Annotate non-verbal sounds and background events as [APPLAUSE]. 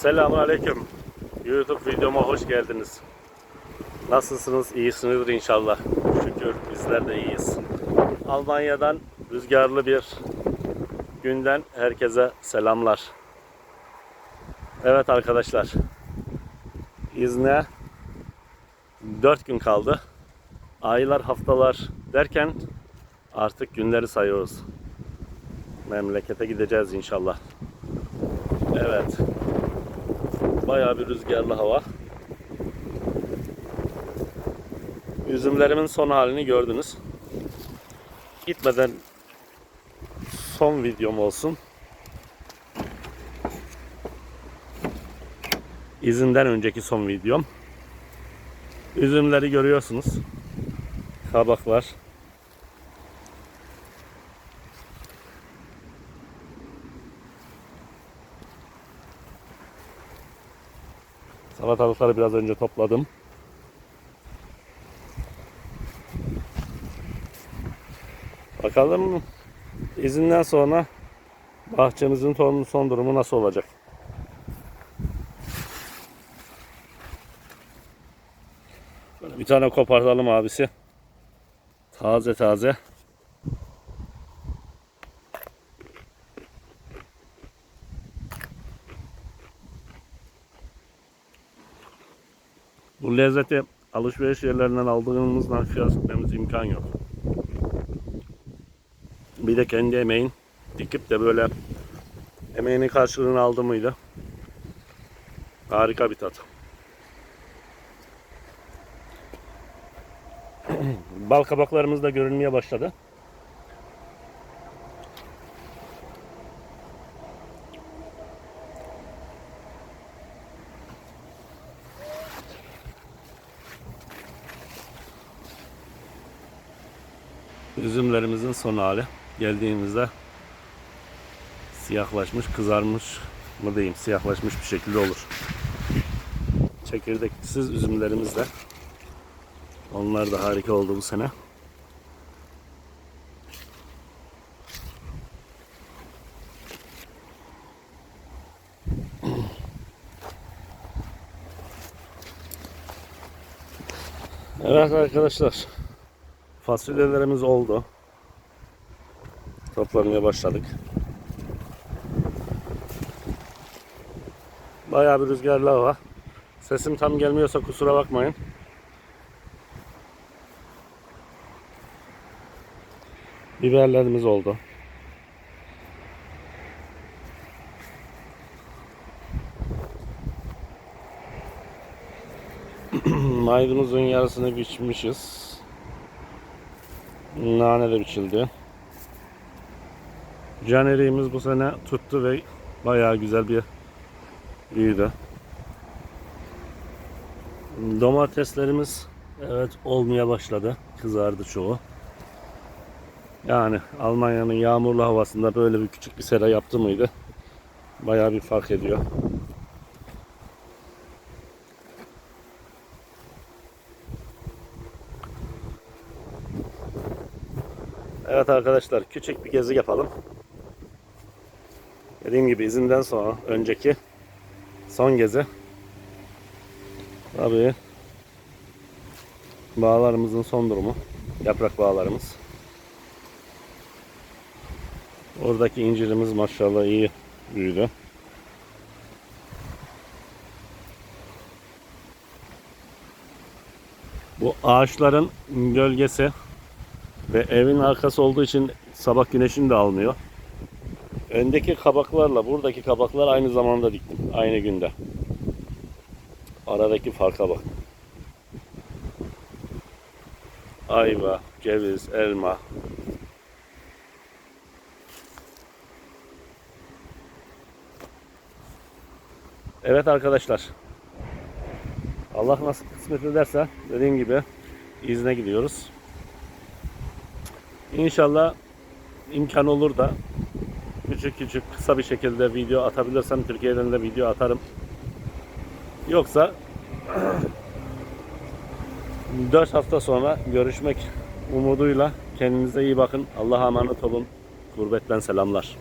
Selamun Aleyküm. YouTube videoma hoş geldiniz. Nasılsınız? İyisinizdir inşallah. Şükür bizler de iyiyiz. Almanya'dan rüzgarlı bir günden herkese selamlar. Evet arkadaşlar. İzne 4 gün kaldı. Aylar, haftalar derken artık günleri sayıyoruz. Memlekete gideceğiz inşallah. Evet. Bayağı bir rüzgarlı hava. Üzümlerimin son halini gördünüz. Gitmeden son videom olsun. İzinden önceki son videom. Üzümleri görüyorsunuz. Kabaklar. Salatalıkları biraz önce topladım. Bakalım izinden sonra bahçemizin son, durumu nasıl olacak? Bir tane kopartalım abisi. Taze taze. Bu lezzeti alışveriş yerlerinden aldığımızdan kıyas etmemiz imkan yok. Bir de kendi emeğin dikip de böyle emeğinin karşılığını aldı mıydı? Harika bir tat. [CLEARS THROAT] Bal kabaklarımız da görünmeye başladı. Üzümlerimizin son hali. Geldiğimizde siyahlaşmış, kızarmış mı diyeyim, siyahlaşmış bir şekilde olur. Çekirdeksiz üzümlerimiz de onlar da harika oldu bu sene. Evet arkadaşlar. Fasulyelerimiz oldu. Toplamaya başladık. Bayağı bir rüzgarlı hava. Sesim tam gelmiyorsa kusura bakmayın. Biberlerimiz oldu. [CLEARS THROAT] Maydanozun yarısını biçmişiz. Nane de biçildi. Caneriğimiz bu sene tuttu ve bayağı güzel bir büyüdü. Domateslerimiz evet olmaya başladı. Kızardı çoğu. Yani Almanya'nın yağmurlu havasında böyle bir küçük bir sera yaptı mıydı? Bayağı bir fark ediyor. Evet arkadaşlar küçük bir gezi yapalım. Dediğim gibi izinden sonra önceki son gezi. Tabii bağlarımızın son durumu. Yaprak bağlarımız. Oradaki incirimiz maşallah iyi büyüdü. Bu ağaçların gölgesi ve evin arkası olduğu için sabah güneşini de almıyor. Öndeki kabaklarla buradaki kabaklar aynı zamanda diktim. Aynı günde. Aradaki farka bak. Ayva, ceviz, elma. Evet arkadaşlar. Allah nasip kısmet ederse dediğim gibi izne gidiyoruz. İnşallah imkan olur da küçük küçük kısa bir şekilde video atabilirsem Türkiye'den de video atarım. Yoksa [CLEARS THROAT] 4 hafta sonra görüşmek umuduyla kendinize iyi bakın. Allah'a emanet olun. Gurbetten selamlar.